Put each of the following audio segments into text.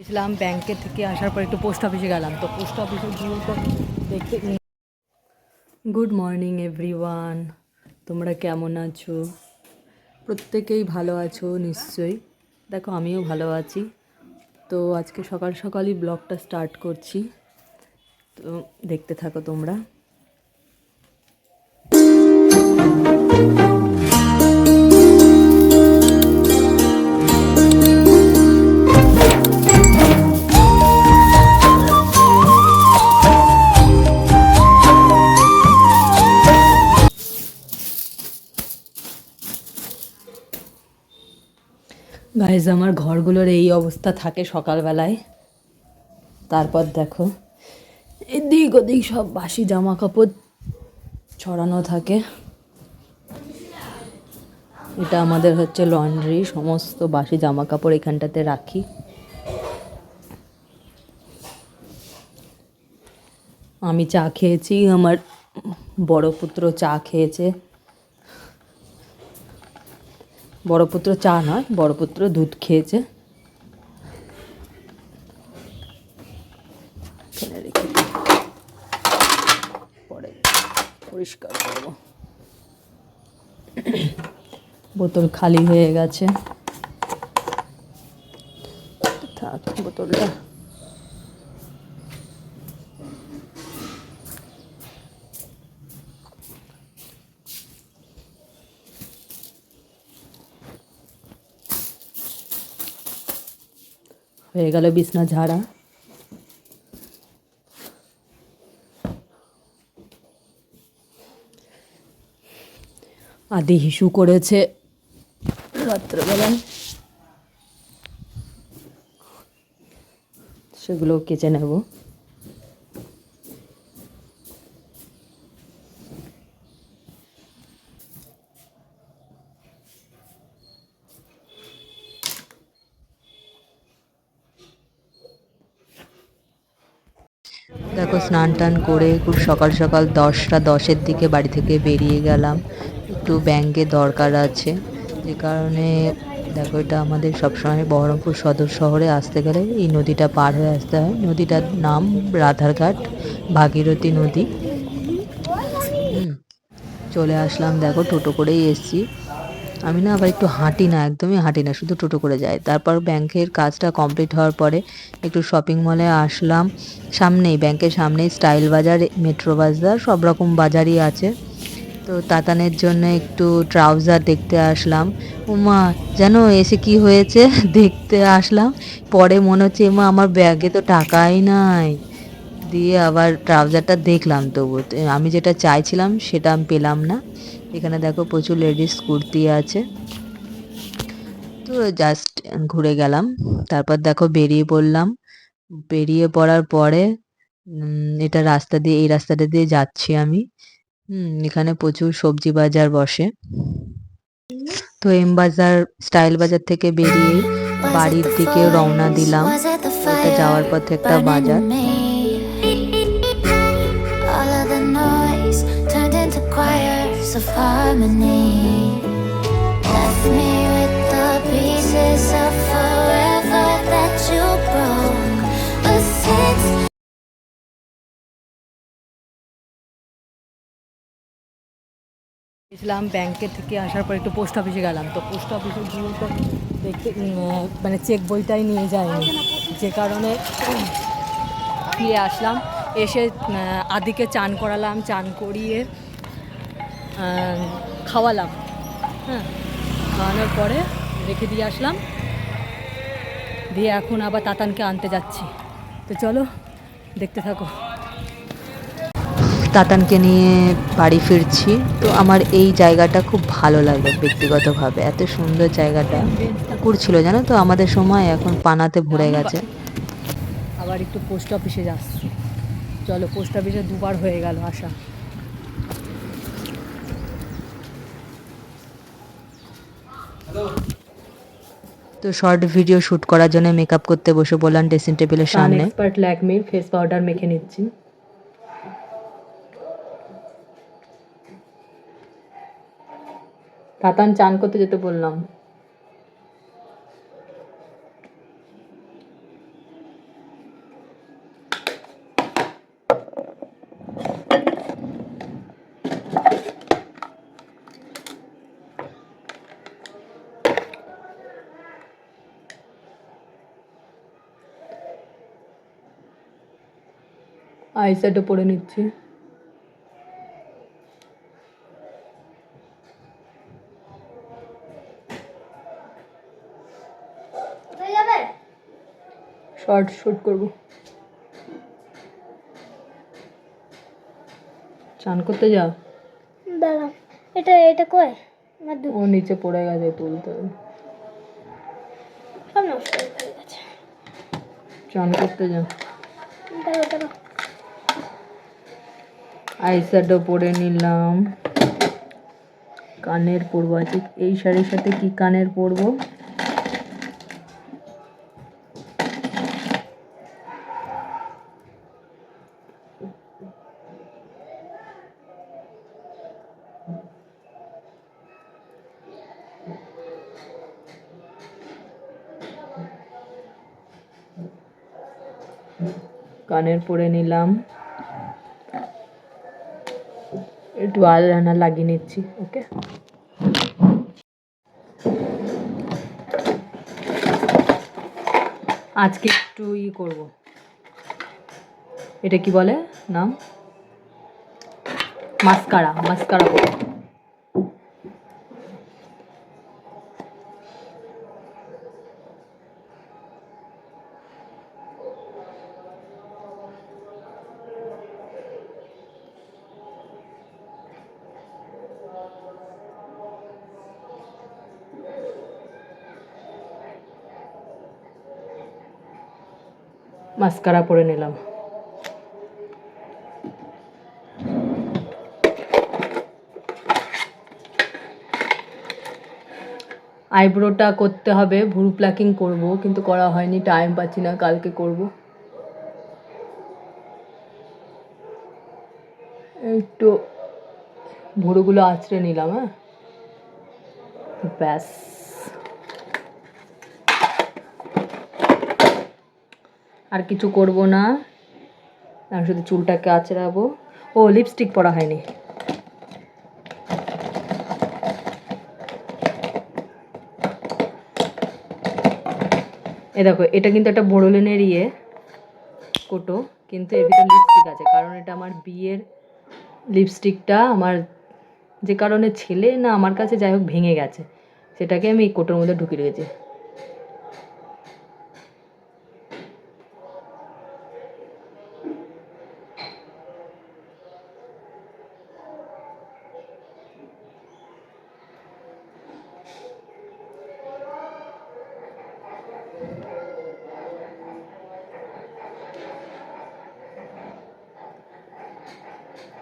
গেছিলাম ব্যাংকে থেকে আসার পর একটু পোস্ট অফিসে গেলাম। তো পোস্ট অফিসে গিয়ে তো দেখতে গুড মর্নিং এভরিওয়ান তোমরা কেমন আছো? প্রত্যেকেই ভালো আছো, নিশ্চয়ই। দেখো, আমিও ভালো আছি। তো আজকে সকাল সকালই ব্লগটা স্টার্ট করছি। তো দেখতে থাকো তোমরা। গাইজ আমার ঘরগুলোর এই অবস্থা থাকে সকালবেলায়। তারপর দেখো, এদিক ওদিক সব বাসি জামা কাপড় ছড়ানো থাকে। এটা আমাদের হচ্ছে লন্ড্রি সমস্ত বাসি জামা কাপড় এখানটাতে রাখি। আমি চা খেয়েছি, আমার বড় পুত্র চা খেয়েছে। বড় পুত্র চা নয় বড় পুত্র দুধ খেয়েছে। পরে পরিষ্কার করব। বোতল খালি হয়ে গেছে। থাক, বোতলটা হয়ে গেল বিছনা ঝাড়া। আদি হিসু করেছে। রাত্রেবেলায় সেগুলো কেচে নেব দেখো স্নান টান করে খুব সকাল সকাল দশটা, দশের দিকে বাড়ি থেকে বেরিয়ে গেলাম। একটু ব্যাংকে দরকার আছে। যে কারণে দেখো এটা আমাদের সবসময় বহরমপুর সদর শহরে আসতে গেলে এই নদীটা পার হয়ে আসতে হয়। নদীটার নাম রাধারঘাট, ভাগীরথী নদী। চলে আসলাম দেখো টোটো করেই এসছি। আমি না আবার একটু হাঁটি না, একদমই হাঁটি না, শুধু টোটো করে যাই। তারপর ব্যাংকের কাজটা কমপ্লিট হওয়ার পরে একটু শপিং মলে আসলাম। সামনেই ব্যাংকের সামনেই স্টাইল বাজার মেট্রো বাজার, সব রকম বাজারই আছে। তো তাতানের জন্য একটু ট্রাউজার দেখতে আসলাম। উমা যেন এসে কি হয়েছে? দেখতে আসলাম। পরে মনে হচ্ছে এমা আমার ব্যাগে তো টাকাই নাই। দিয়ে আবার ট্রাউজারটা দেখলাম তবু আমি যেটা চাইছিলাম, সেটা আমি পেলাম না। এখানে দেখো প্রচুর লেডিস কুর্তি আছে। তো জাস্ট ঘুরে গেলাম। তারপর দেখো বেরিয়ে পড়লাম। বেরিয়ে পড়ার পরে এটা রাস্তা দিয়ে, এই রাস্তাটা দিয়ে যাচ্ছি আমি। হুম, এখানে প্রচুর সবজি বাজার বসে। তো এম বাজার, স্টাইল বাজার থেকে বেরিয়ে বাড়ির দিকে রওনা দিলাম। যাওয়ার পথে একটা বাজার। Of harmony. Left me with the pieces of forever that you broke. But since গেছিলাম ব্যাংকে থেকে আসার পর একটু পোস্ট অফিসে গেলাম তো পোস্ট অফিসে গিয়ে তো দেখতে মানে চেক বইটাই নিয়ে যায়নি যে কারণে ফিরে আসলাম এসে আদিকে চান করালাম, চান করিয়ে খাওয়ালাম। হ্যাঁ খাওয়ানোর পরে রেখে দিয়ে আসলাম। দিয়ে এখন আবার তাতানকে আনতে যাচ্ছি। তো চলো দেখতে থাকো। তাতানকে নিয়ে বাড়ি ফিরছি। তো আমার এই জায়গাটা খুব ভালো লাগে ব্যক্তিগতভাবে। এত সুন্দর জায়গাটা। পুকুর ছিল জানো তো? আমাদের সময় এখন পানাতে ভরে গেছে। আবার একটু পোস্ট অফিসে যাচ্ছি। চলো পোস্ট অফিসে দুবার হয়ে গেল আসা। তো শর্ট ভিডিও শুট করার জন্য মেকআপ করতে বসে বললাম ড্রেসিং টেবিলের সামনে। এক্সপার্ট ল্যাকমির ফেস পাউডার মেখে নিচ্ছি। তাতান চান করতে যেতে বললাম। আইস্যাডও পরে নিচ্ছি। শর্ট শুট করব। চান করতে যাও? দাঁড়া এটা এটা দু ও নিচে পড়ে গেছে তুলতে। হবে। চান করতে যাও। দাঁড়া দাঁড়া। আইশ্যাডো পরে নিলাম। কানের পরবো। আছে এই শাড়ির সাথে কি কানের পরবো? কানের পরে নিলাম। একটু রান্না লাগিয়ে নিচ্ছি ওকে আজকে একটু ই করব। এটা কি বলে? নাম? মাস্কারা মাস্কারা করব মাস্কারা পরে নিলাম। আইব্রোটা করতে হবে, ভুরু প্লাকিং করব, কিন্তু করা হয়নি টাইম পাচ্ছি না, কালকে করব। একটু ভুরুগুলো আঁচড়ে নিলাম হ্যাঁ? ব্যাস। আর কিছু করব না। আমি শুধু চুলটাকে আঁচড়াবো। ও লিপস্টিক পরা হয়নি। এ দেখো, এটা কিন্তু একটা বড়লেনের ইয়ে কোটো। কিন্তু এর ভিতরে লিপস্টিক আছে। কারণ এটা আমার বিয়ের লিপস্টিকটা আমার যে কারণে ছেলে না, আমার কাছে যাই হোক ভেঙে গেছে। সেটাকে আমি এই কোটোর মধ্যে ঢুকিয়ে রেখেছি।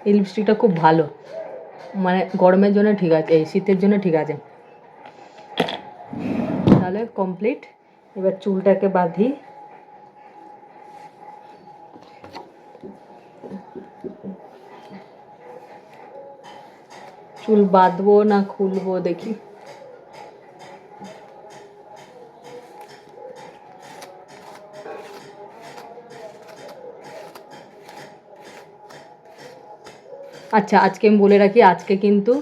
এই লিপস্টিকটা খুব ভালো। মানে গরমের জন্য ঠিক আছে, এই শীতের জন্য ঠিক আছে। তাহলে কমপ্লিট এবার চুলটাকে বাঁধি। চুল বাঁধবো না খুলবো দেখি। আচ্ছা আজকে আমি বলে রাখি, আজকে কিন্তু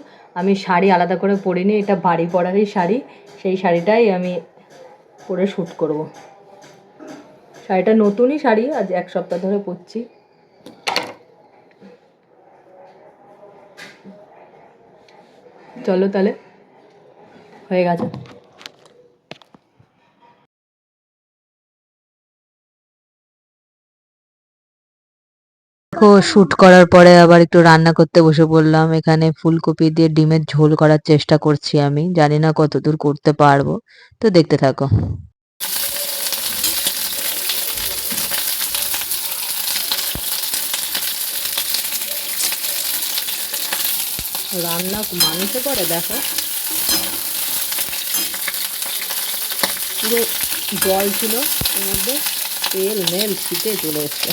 আমি শাড়ি আলাদা করে পরিনি, এটা বাড়ি পরারই শাড়ি, সেই শাড়িটাই আমি পরে শ্যুট করব। শাড়িটা নতুনই শাড়ি, আজ এক সপ্তাহ ধরে পরছি। চলো তাহলে, হয়ে গেছে। দেখো শ্যুট করার পরে আবার একটু রান্না করতে বসে পড়লাম। এখানে ফুলকপি দিয়ে ডিমের ঝোল করার চেষ্টা করছি আমি। জানি না কতদূর করতে পারব। তো দেখতে থাকো। রান্না মানুষে করে দেখো। পুরো জল ছিল তেল, মেল ছিটে চলে এসছে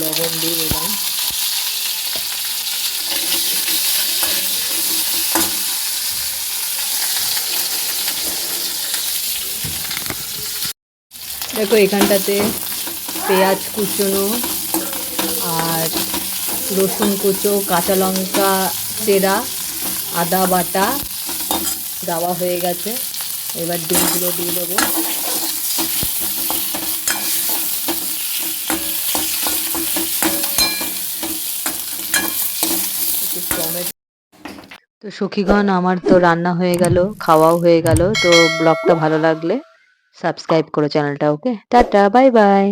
লবণ দিয়ে দিলাম দেখো, এখানটাতে পেঁয়াজ কুচোনো আর রসুন কুচো, কাঁচা লঙ্কা চেরা, আদা বাটা দেওয়া হয়ে গেছে। এবার ডিমগুলো দিয়ে দেবো। তো সখীগণ, আমার তো রান্না হয়ে গেল, খাওয়াও হয়ে গেল, তো ব্লগটা ভালো লাগলে সাবস্ক্রাইব করো চ্যানেলটা ওকে টাটা বাই বাই